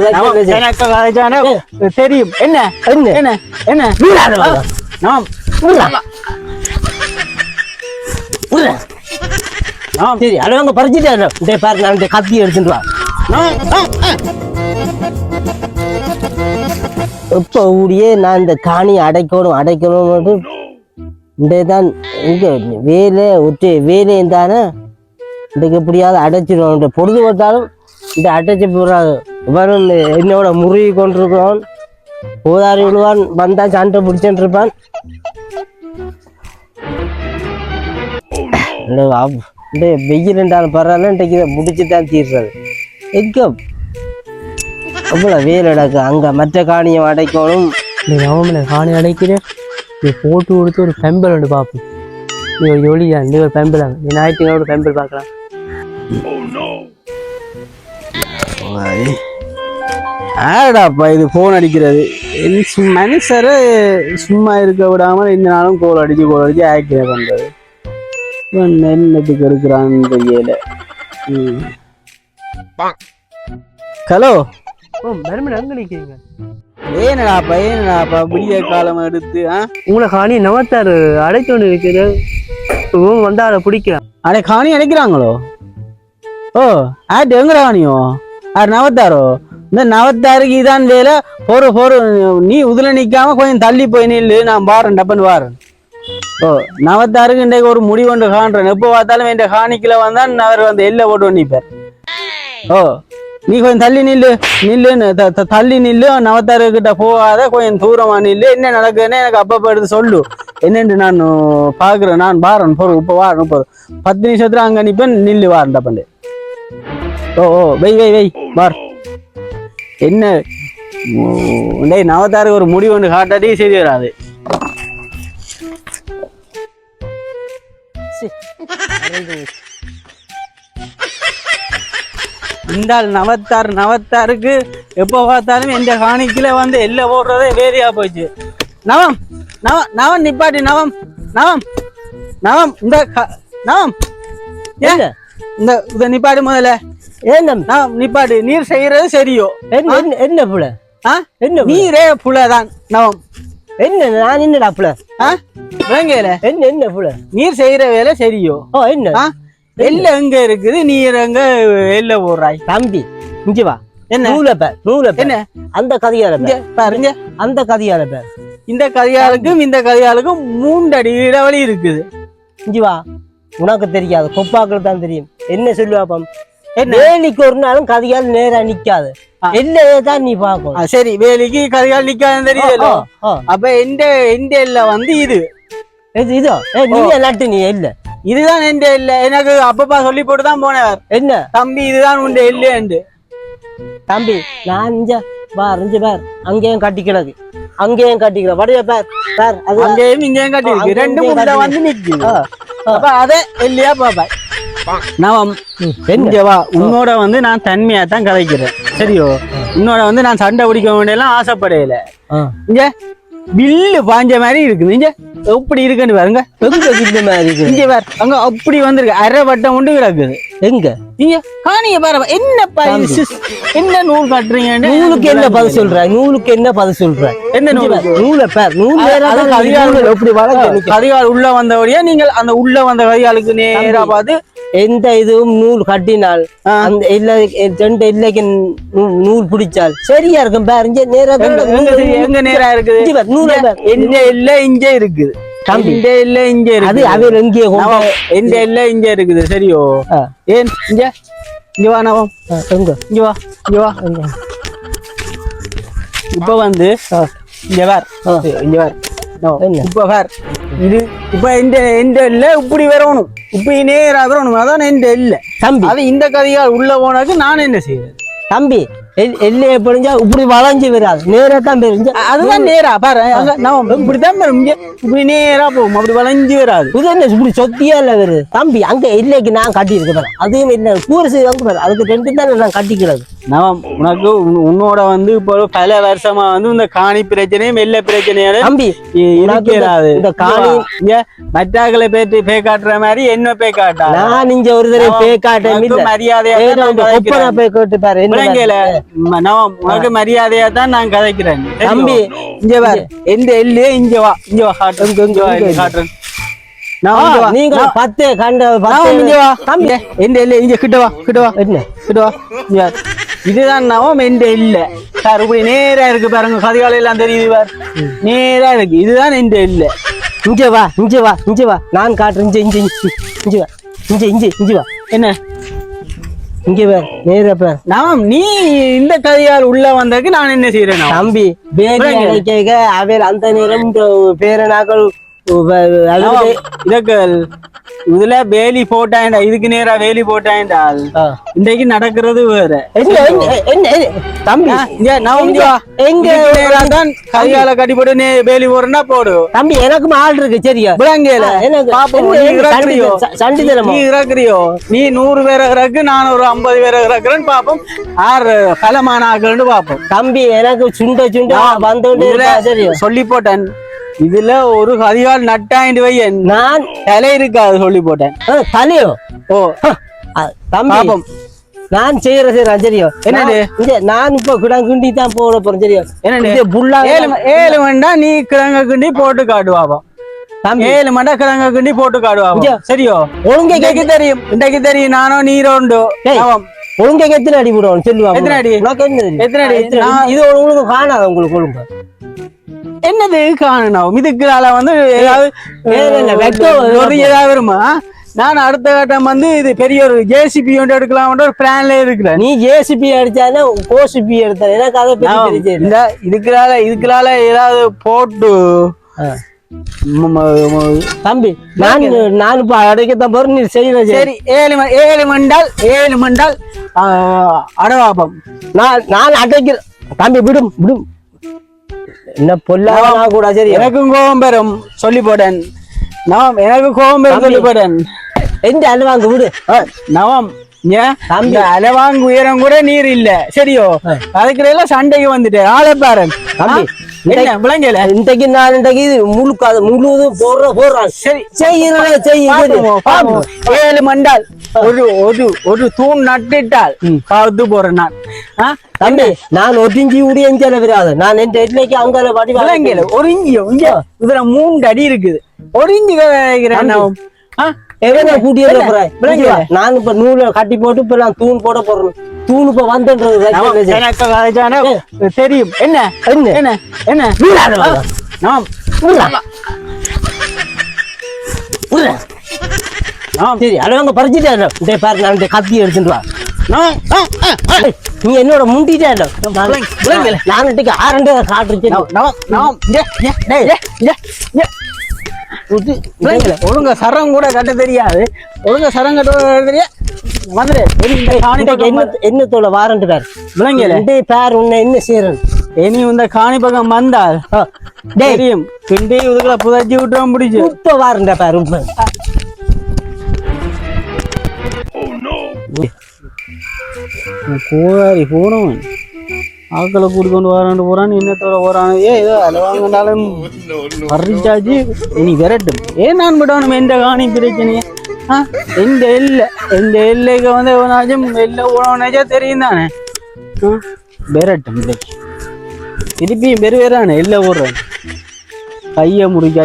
எனக்கு தெரியும். என்ன? என்ன? என்ன? சரி பறிச்சுட்டு பாரு நான் இந்த கத்தி எடுத்துட்டு வா. நமம், நமம், ஆ. இப்போ ஊடியே நான் இந்த காணி அடைக்கணும் அடைக்கணும் இந்த தான் இங்க வேலை ஒற்றை வேலையும் தானே இன்றைக்கு எப்படியாவது அடைச்சிடுவோம். இந்த பொழுது பார்த்தாலும் இந்த அடைச்சி போடுறாங்க. இந்த என்னோட முருகி கொண்டிருக்கிறோம். போதாரி விழுவான் வந்தா சண்டை பிடிச்சுட்டு இருப்பான் வெயில் என்றாலும் பரவாயில்ல இன்றைக்கு இதை முடிச்சு தான் தீர்றது. எங்க? அவ்வளோ வேலை நடக்கு அங்கே மற்ற காணியை அடைக்கணும் நீ நவம்பல காணி அடைக்கிறேன். நீ போட்டு கொடுத்து ஒரு பெம்பல் ஒன்று பார்ப்போம் நீ ஒரு ஜோலியா நீ ஒரு பெம்பல் நீ ஞாயிற்றுக்கிழமை ஒரு பெம்பல் பார்க்கலாம். ஆடாப்பா இது ஃபோன் அடிக்கிறது. மனுஷரை சும்மா இருக்க விடாம இந்த நாளும் கோல் அடிச்சு கோல் அடிச்சு ஆக்கிர இவன் என்னத்துக்கு இருக்கிறான்னு தெரியல. ஹலோ? ஓ மறுமணி அங்கே நிற்கிறீங்க ஏனடாப்பா ஏனடாப்பா விடிய காலம் எடுத்து ஆ? உங்களை காணி நவத்தார் அடைக்கொண்டு இருக்குது இவங்க வந்தா அதை பிடிக்கலாம் அடே காணி அடைக்கிறாங்களோ? ஓ ஆட்டு எங்கடா காணியோ ஆறு நவத்தாரோ? இந்த நவத்தாருக்கு இதான் வேலை. போற போற நீ உதுல நிக்காம கொஞ்சம் தள்ளி போய் நில்லு. நான் பாருன் டப்பன் பாரு ஓ நவத்தாருக்கு இன்றைக்கு ஒரு முடிவு ஒன்று காண்றேன். எப்போ பார்த்தாலும் என் ஹானிக்கில் வந்தான் அவர் வந்து எல்லை போட்டு நிற்பார் ஓ நீ கொஞ்சம் தள்ளி நில்லு. நில்லுன்னு தள்ளி நில்லு. நவத்தாரு கிட்ட போகாத கொஞ்சம் தூரமா நில்லு. என்ன நடக்குதுன்னு எனக்கு அப்பப்போ எடுத்து சொல்லு. என்னென்று நான் பாக்குறேன் நான் பாறேன் பொறு இப்போ வாரன் இப்போ பத்து நிமிஷத்துல அங்க நிற்பேன் நில்லு வாரேன் டப்பண்டு ஓ ஓ வெய் வெய் வெய் வார். என்ன? ஓ, டேய் நவத்தாருக்கு ஒரு முடிவு ஒன்று காட்டாட்டி சரி வராது இந்த நவத்தார் நவத்தாருக்கு எப்போ பார்த்தாலும் எந்த காணிக்கில வந்து எல்லை போடுறதே வேறையா போச்சு நவம் நவ நவம் நிப்பாட்டி நவம் நவம் நவம் இந்த நவம். இந்த இத நிப்பாட்டி முதல்ல. ஏன் தம்பி? நவம் நிப்பாட்டி நீர் செய்யறது சரியோ? என்ன என்ன- புல? ஆ? என்ன? நீரே புலதான் நவம். என்ன நான் என்னடா புல? ஆ? விளங்கல என்ன என்ன புல? நீர் செய்யற வேலை சரியோ? ஓ என்ன? எல்ல எங்க இருக்குது? நீர் எங்க எல்ல போடுறாய்? தம்பி இங்க வா. என்ன? நூலை பேர் நூலை பேர். என்ன? அந்த கதையால பாருங்க அந்த கதையால பேர். இந்த கதையாளுக்கும் இந்த கதையாளுக்கும் மூன்றடி இடைவெளி இருக்குது. இங்க வா. உனக்கு தெரியாது. கொப்பாக்கள் தான் தெரியும். என்ன சொல்லுவாப்பம் வேலிக்கு ஒரு நாளும் கதையால் நேரா நிக்காது. ஆ. இல்லையே தான் நீ பார்க்கணும். ஆ, சரி வேலைக்கு கதையால் நிக்காதுன்னு ஓ. அப்ப எந்த எந்த இல்ல வந்து இது? இது இதோ ஏ, நீ நட்டு நீ இல்ல இதுதான் எந்த இல்ல எனக்கு அப்பப்பா சொல்லி போட்டு தான் போனவர். என்ன? தம்பி இதுதான் உண்டு இல்லையண்டு தம்பி நான் இங்க பார் இங்க பார் அங்கேயும் கட்டி கிடக்கு அங்கேயும் கட்டி கிடக்கு வடைய பார் பார் அது அங்கேயும் இங்கேயும் கட்டி இருக்கு ரெண்டு கட்டி வந்து ஆ. அப்ப அதே இல்லையா பாப்பாய் நவம் என்ன இங்க வா. உன்னோட வந்து நான் தன்மையா தான் கதைக்கிறேன் சரியோ? உன்னோட வந்து நான் சண்டை பிடிக்க வேண்டியெல்லாம் ஆசைப்படையில. இங்க பில்லு பாஞ்ச மாதிரி இருக்குது. இங்க எப்படி இருக்குன்னு பாருங்க எங்க மாதிரி இருக்குது? இங்க பாரு அங்க அப்படி வந்திருக்கு. அரை வட்டம் உண்டு கிடக்குது. எங்க? இங்க காணிய பாரு. சிஸ்- என்ன நூல் கட்டுறீங்கன்னு நூலுக்கு என்ன பதில் சொல்ற? நூலுக்கு என்ன பதில் சொல்ற? என்ன நூல் நூலை பேர். நூல் நூல் எப்படி. கரிகால் உள்ள வந்தபடியா நீங்கள் அந்த உள்ள வந்த கரிகாலுக்கு நேரா பார்த்து எந்த இதுவும் நூல் கட்டினால். அந்த இல்ல ரெண்டு இல்லைக்கு நூல் பிடிச்சால் சரியா இருக்கும் பாரு இங்க நேரா எங்க- நேரா இருக்குது நூலை. எந்த இல்ல இங்க இருக்குது இல்ல இங்க அது அவர் எங்கே இல்ல இங்க இருக்குது சரியோ. ஏன் இங்க இங்க வா நவம் ஆ, எங்க இங்க வா இங்க வா எங்க? இப்ப வந்து. இங்க வார். இங்க வார்? இப்ப வார் இது இப்ப இந்த இந்த இல்ல இப்படி வரணும். இப்படி நேரா வரணும் அதான் இந்த இல்ல. தம்பி. அது இந்த கதையால் உள்ள போனாக்கு நான் என்ன செய்யறது தம்பி எல்- எல்லையை பிடிஞ்சா இப்படி வளைஞ்சு வராது. நேரா தான் பெரிஞ்ச. அதுதான் நேரா. பாரு. நம்ம வரும் இங்க இப்படி நேரா போகும். அப்படி வளைஞ்சு வராது. இது என்ன இப்படி சொத்தியா இல்ல வருது தம்பி அங்க இல்லைக்கு நான் கட்டி இருக்க பாரு. அதுவும் இல்ல கூறு பாரு. அதுக்கு ரெண்டு தான் நான் கட்டிக்கிறது. நான் உனக்கு உன்- உன்னோட வந்து இப்போ பல வருஷமா வந்து இந்த காணி பிரச்சனையும் வெள்ள பிரச்சனையோட தம்பி இருக்கிறாது இந்த காணி- மற்றவர்களை பேட்டு பே காட்டுற மாதிரி என்ன பே காட்டா? நான் இங்க ஒரு தடவை பே காட்டேன் மரியாதையா. போய் கேட்டு பாரு நான் உனக்கு மரியாதையா தான் நான் கதைக்கிறேன். தம்பி இங்க பாரு எந்த எல்லையே இங்க வா. இங்க வா காட்டுறேன். இங்க வா காட்டுறேன். நீங்க பத்து கண்ட தம்பி. எந்த எல்லை இங்க கிட்ட வா கிட்ட வா. என்ன? கிட்ட வா. இதுதான் நவம் எந்த இல்ல சார் இப்படி நேரா இருக்கு பாருங்க கதிகாலை எல்லாம் தெரியுது பாரு. நேரா இருக்கு. இதுதான் எந்த இல்ல இங்க வா இங்க வா இங்க வா. நான் காட்டுறேன். இங்க இங்க இங்க வா. இங்க இங்க இங்க வா. என்ன? இங்க வா நேரா பார். நவம் நீ இந்த கதிகால் உள்ள வந்ததுக்கு நான் என்ன செய்யறேன்? தம்பி விளங்கு. அடைக்க அவர் அந்த நேரம் பேரனாக்கள் இதுக்கு இதுல வேலி போட்டாண்டா இதுக்கு நேரா வேலி போட்டாண்டால் இன்றைக்கு நடக்கிறது வேற? தம்பி. எங்க தான் கையால கட்டி போட்டு நீ வேலி போடுறா போடு. தம்பி எனக்கும் ஆள் இருக்கு சரியா? என்ன- நீ இறக்குறியோ? நீ இறக்குறியோ? நீ நூறு பேரை இறக்கு நான் ஒரு ஐம்பது பேரை இறக்குறேன்னு பாப்போம். ஆறு பலமான ஆக்கள்னு பாப்போம். தம்பி எனக்கு சுண்ட சுண்ட சரியா? சொல்லி போட்டேன். இதுல ஒரு கதிகால் நட்டாயிண்டு வை நான் தலை இருக்காது சொல்லி போட்டேன். தலையோ ஓ. பாப்போம். நான் செய்யற செய்யறேன் சரியா என்னது? நான் நான் இப்ப கிடங்குண்டி தான் போட போறேன் சரியா என்னது? புல்லா ஏழு மண்டா நீ கிழங்க கிண்டி போட்டு காட்டுவாப்பா தம்பி. ஏழு மண்டா கிழங்க கிண்டி போட்டு இங்க. சரியோ? ஒழுங்க இன்றைக்கு தெரியும். இன்றைக்கு தெரியும். நானும் நீரோண்டு. ஒழுங்க எத்தனை அடி? போடுவோம் சொல்லுவாங்க எத்தனை அடி? எத்தனை அடி? நான்- இது உங்களுக்கு காணாத உங்களுக்கு ஒழுங்க? என்னது காணணும் இதுக்குனால வந்து ஏதாவது ஏதாவது வருமா நான் அடுத்த கட்டம் வந்து இது பெரிய ஒரு ஜேசிபி ஒன்று எடுக்கலாம் ஒரு பிளான்ல இருக்கிறேன் நீ ஜேசிபி அடிச்சானே ஓசிபி எடுத்த எனக்கு அதை இந்த இதுக்குனால இதுக்குனால ஏதாவது போட்டு தம்பி நான் நான் இப்ப அடைக்கத்தான் போறேன் நீ செய்யற சரி ஏழு ஏழு மண்டால் ஏழு மண்டால் அடவாபம் நான் நான் அடைக்கிறேன் தம்பி விடும் விடும் என்ன பொல்லாதனா கூட சரி எனக்கும் கோபம் பெறும். சொல்லி போட்டேன் நவம் எனக்கு கோபம் பெறும் சொல்லி போட்டேன் எந்த அல்வாங்க விடு. நவம். இந்த அலவாங்கு உயரம் கூட நீர் இல்ல. சரியோ? அதுக்கிடையில சண்டைக்கு வந்துட்டு ஆளை பாரு தம்பி, என்ன விளங்கல இன்றைக்கு நான் இன்றைக்கு இது முழுக்க அது முழுவதும் போடுற போடுறான். சரி செய்யறத. ஏழு மண்டால் ஒரு ஒரு ஒரு தூண் நட்டுட்டால் காத்து போற நான்? தம்பி நான் ஒட்டிஞ்சி உடைய எஞ்சால வராது நான் என் இன்னைக்கு அங்கால வடி விளங்கல ஒரு இஞ்சியோ இங்க. இதுல மூணு அடி இருக்குது. ஒரு இஞ்சி. ஆ? எவனை கூட்டியே. நான் இப்ப நூலை கட்டி போட்டு இப்ப நான் தூண் போட போறேன். தூண் இப்ப வந்துன்றது தெரியும். என்ன? என்ன? என்ன. சரி அளவங்க பறிச்சுட்டேன் இந்த பாரு நான் கத்தி எடுத்துட்டு வா. நீ என்னோட முண்டிட்டே விளங்கு, விளங்குல. நான் இன்னைக்கு ஆரண்டு காட்டுச்சு. ஒழுங்கா சரம் கூட கட்ட தெரியாது. ஒழுங்கா சரம் கட்ட தெரியாது. என்னத்தோட வாரண்டு பேர்? விளங்கல பேர் உன்னை என்ன செய்யறேன்? இனி இந்த காணி பக்கம் வந்தால் தெரியும். இதுக்குள்ள புதைச்சி விட்டுறோம் பிடிச்சு இப்ப வாரண்ட பேர் உண்மை கோவாரி போனவன் ஆக்களை கூட்டிக்கொண்டு கொண்டு வரான்னு போறான் இன்னத்தோட போறான் ஏ ஏதோ அதை வாங்கினாலும் வர்றிச்சாச்சு இனி விரட்டும் ஏன் நான் விடணும் எந்த காணி பிரச்சனையே ஆ எந்த இல்லை எந்த எல்லைக்கு வந்து எவனாச்சும் வெளில போனவனாச்சா தெரியும் தானே ஆ விரட்டும் திருப்பியும் பெருவேறானே எல்லை கையை முடிச்சு